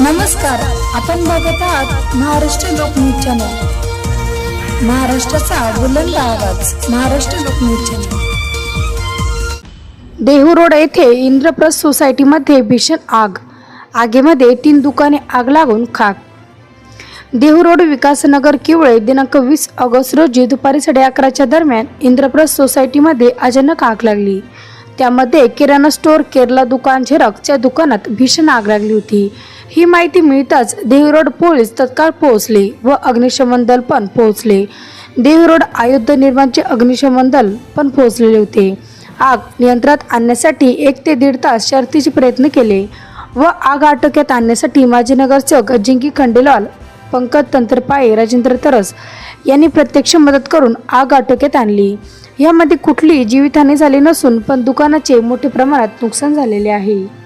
नमस्कार आपण बघत आहात महाराष्ट्र लोकन्यूज चॅनल. महाराष्ट्राचा बुलंद आवाज महाराष्ट्र लोकन्यूज चॅनल. देहू रोड येथे इंद्रप्रस्थ सोसायटीमध्ये भीषण आग. आगीमध्ये तीन दुकाने आग लागून खाक. देहू रोड विकासनगर किवळे दिनांक वीस ऑगस्ट रोजी दुपारी साडे अकराच्या दरम्यान इंद्रप्रस्थ सोसायटीमध्ये अचानक आग लागली. त्यामध्ये किराणा स्टोअर केरला दुकान झेरॉक्सच्या दुकानात भीषण आग लागली होती. ही माहिती मिळताच देहू पोलीस तत्काळ पोहोचले व अग्निशमन दल पण पोहोचले. देहू आयुध निर्माणचे अग्निशमन दल पण पोहोचलेले होते. आग नियंत्रणात आणण्यासाठी एक ते दीड तास शर्थीचे प्रयत्न केले व आग आटोक्यात आणण्यासाठी माजी नगरसेवक अजिंकी खंडेलाल पंकज तंत्रपाळे राजेंद्र तरस यांनी प्रत्यक्ष मदत करून आग आटोक्यात आणली. यामध्ये कुठलीही जीवितहानी झाली नसून पण दुकानाचे मोठ्या प्रमाणात नुकसान झालेले आहे.